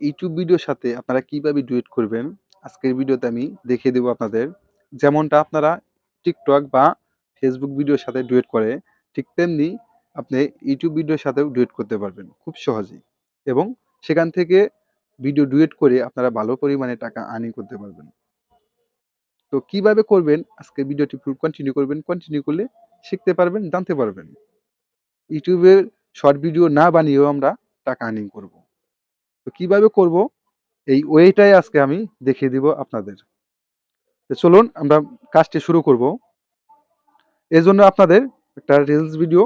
YouTube ভিডিওর সাথে আপনারা কীভাবে ডুয়েট করবেন, আজকের ভিডিওতে আমি দেখিয়ে দেবো আপনাদের। যেমনটা আপনারা টিকটক বা ফেসবুক ভিডিওর সাথে ডুয়েট করে, ঠিক তেমনি আপনি ইউটিউব ভিডিওর সাথেও ডুয়েট করতে পারবেন, খুব সহজেই। এবং সেখান থেকে ভিডিও ডুয়েট করে আপনারা ভালো পরিমাণে টাকা আর্নিং করতে পারবেন। তো কীভাবে করবেন আজকে ভিডিওটি কন্টিনিউ করবেন কন্টিনিউ করলে শিখতে পারবেন, জানতে পারবেন। ইউটিউবের শর্ট ভিডিও না বানিয়েও আমরা টাকা আর্নিং করব। তো কীভাবে করব? এই ওয়েটাই আজকে আমি দেখিয়ে দিব আপনাদের। তো চলুন আমরা কাজটি শুরু করব। জন্য আপনাদের একটা রিলস ভিডিও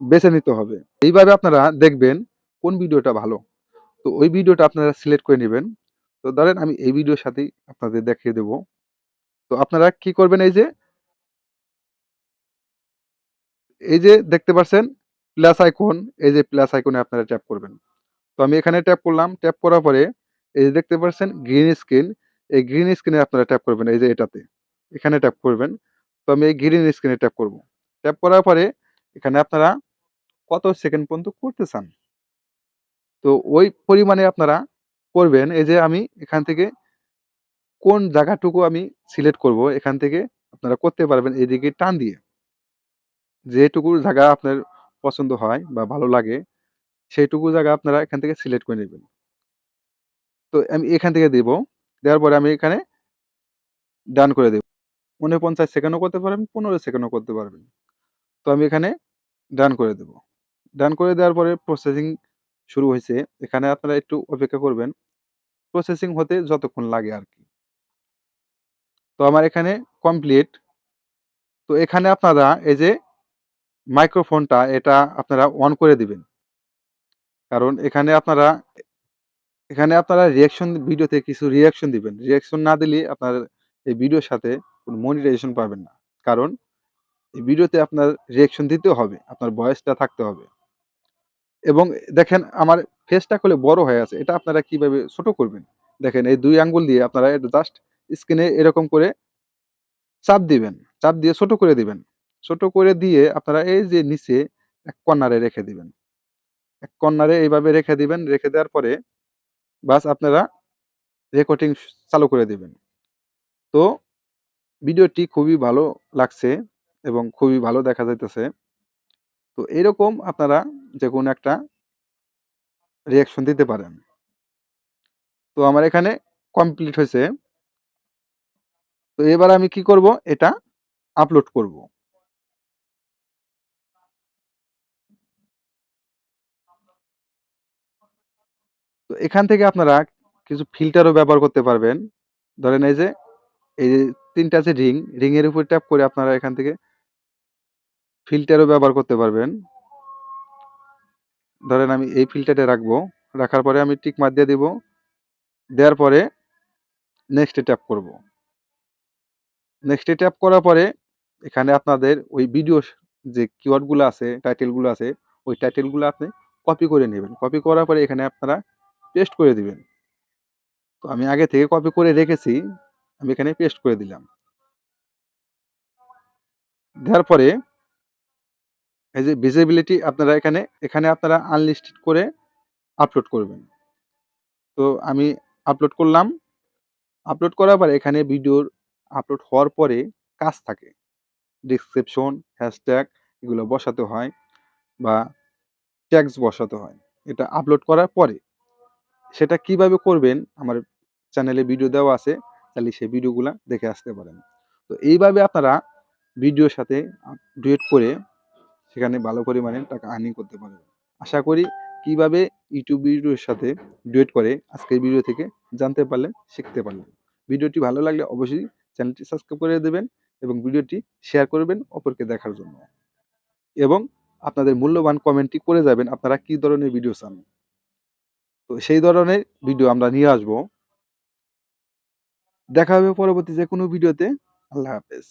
বেছে নিতে হবে। এইভাবে আপনারা দেখবেন কোন ভিডিওটা ভালো। তো ওই ভিডিওটা আপনারা সিলেক্ট করে নেবেন। তো ধরেন আমি এই ভিডিওর সাথেই আপনাদের দেখিয়ে দেব। তো আপনারা কি করবেন এই যে এই যে দেখতে পাচ্ছেন প্লাস আইকন এই যে প্লাস আইকনে আপনারা ট্যাপ করবেন। তো আমি এখানে ট্যাপ করলাম। ট্যাপ করার পরে এই যে দেখতে পাচ্ছেন গ্রিন স্ক্রিন এই গ্রিন স্ক্রিনে আপনারা ট্যাপ করবেন এই যে এটাতে। এখানে ট্যাপ করবেন। তো আমি এই গ্রিন স্ক্রিনে ট্যাপ করব। ট্যাপ করার পরে এখানে আপনারা কত সেকেন্ড পর্যন্ত করতে চান? তো ওই পরিমাণে আপনারা করবেন। এই যে আমি এখান থেকে কোন জায়গাটুকু আমি সিলেক্ট করব, এখান থেকে আপনারা করতে পারবেন এদিকে টান দিয়ে। যেটুকু জায়গা আপনার পছন্দ হয় বা ভালো লাগে সেইটুকু জায়গা আপনারা এখান থেকে সিলেক্ট করে নেবেন। তো আমি এখান থেকে দেব, দেওয়ার পরে আমি এখানে ডান করে দেব। উনপঞ্চাশ সেকেন্ডও করতে পারবেন, পনেরো সেকেন্ডও করতে পারবেন। তো আমি এখানে ডান করে দেব। ডান করে দেওয়ার পরে প্রসেসিং শুরু হয়েছে। এখানে আপনারা একটু অপেক্ষা করবেন। প্রসেসিং হতে যতক্ষণ লাগে আর কি তো আমার এখানে কমপ্লিট তো এখানে আপনারা এই যে মাইক্রোফোনটা এটা আপনারা অন করে দিবেন। কারণ এখানে আপনারা এখানে আপনারা রিয়াকশন ভিডিওতে কিছু রিয়াকশন দিবেন। রিয়াকশন না দিলে আপনার এই ভিডিওর সাথে কোনো মনিটাইজেশন পাবেন না। কারণ এই ভিডিওতে আপনার রিয়াকশন দিতে হবে, আপনার ভয়েসটা থাকতে হবে। এবং দেখেন আমার ফেসটা খুলে বড় হয়ে আছে, এটা আপনারা কীভাবে ছোট করবেন? দেখেন এই দুই আঙ্গুল দিয়ে আপনারা এটা জাস্ট স্ক্রিনে এরকম করে চাপ দিবেন, চাপ দিয়ে ছোট করে দিবেন। ছোট করে দিয়ে আপনারা এই যে নিচে এক কর্নারে রেখে দিবেন। এক কর্নারে এইভাবে রেখে দিবেন, রেখে দেওয়ার পরে বাস আপনারা রেকর্ডিং চালু করে দিবেন। তো ভিডিওটি খুবই ভালো লাগছে এবং খুবই ভালো দেখা যাইতেছে। তো এরকম আপনারা যে কোনো একটা রিয়াকশন দিতে পারেন। তো আমার এখানে কমপ্লিট হয়েছে। তো এবার আমি কি করব? এটা আপলোড করব। তো এখান থেকে আপনারা কিছু ফিল্টারও ব্যবহার করতে পারবেন। ধরেন এই যে এই যে তিনটা আছে রিং রিং এর উপর ট্যাপ করে আপনারা এখান থেকে ফিল্টারও ব্যবহার করতে পারবেন। ধরেন আমি এই ফিল্টারটা রাখব, রাখার পরে আমি টিক মার দিয়ে দিব। দেওয়ার পরে নেক্সটে ট্যাপ করব। নেক্সটে ট্যাপ করার পরে এখানে আপনাদের ওই ভিডিও যে কিওয়ার্ডগুলো আছে টাইটেলগুলো আছে, ওই টাইটেলগুলো আপনি কপি করে নেবেন। কপি করার পরে এখানে আপনারা পেস্ট করে দিবেন। তো আমি আগে থেকে কপি করে রেখেছি, আমি এখানে পেস্ট করে দিলাম। দেওয়ার পরে এই যে ভিজিবিলিটি আপনারা এখানে এখানে আপনারা আনলিস্টেড করে আপলোড করবেন। তো আমি আপলোড করলাম। আপলোড করার পরে এখানে ভিডিওর আপলোড হওয়ার পরে কাজ থাকে। ডিসক্রিপশন হ্যাশট্যাগ এগুলো বসাতে হয় বা ট্যাক্স বসাতে হয়। এটা আপলোড করার পরে সেটা কীভাবে করবেন? আমার চ্যানেলে ভিডিও দেওয়া আছে তাহলে সেই ভিডিওগুলো দেখে আসতে পারেন। তো এইভাবে আপনারা ভিডিওর সাথে ডুয়েট করে সেখানে ভালো পরিমাণে টাকা আর্নিং করতে পারবেন আশা করি কীভাবে ইউটিউব ভিডিওর সাথে ডুয়েট করে আজকের ভিডিও থেকে জানতে পারলেন, শিখতে পারলেন। ভিডিওটি ভালো লাগলে অবশ্যই চ্যানেলটি সাবস্ক্রাইব করে দেবেন এবং ভিডিওটি শেয়ার করবেন অপরকে দেখার জন্য। এবং আপনাদের মূল্যবান কমেন্টটি করে যাবেন, আপনারা কি ধরনের ভিডিও চান? তো সেই ধরনের ভিডিও আমরা নিয়ে আসব। দেখা হবে পরবর্তী যে কোনো ভিডিওতে আল্লাহ হাফেজ।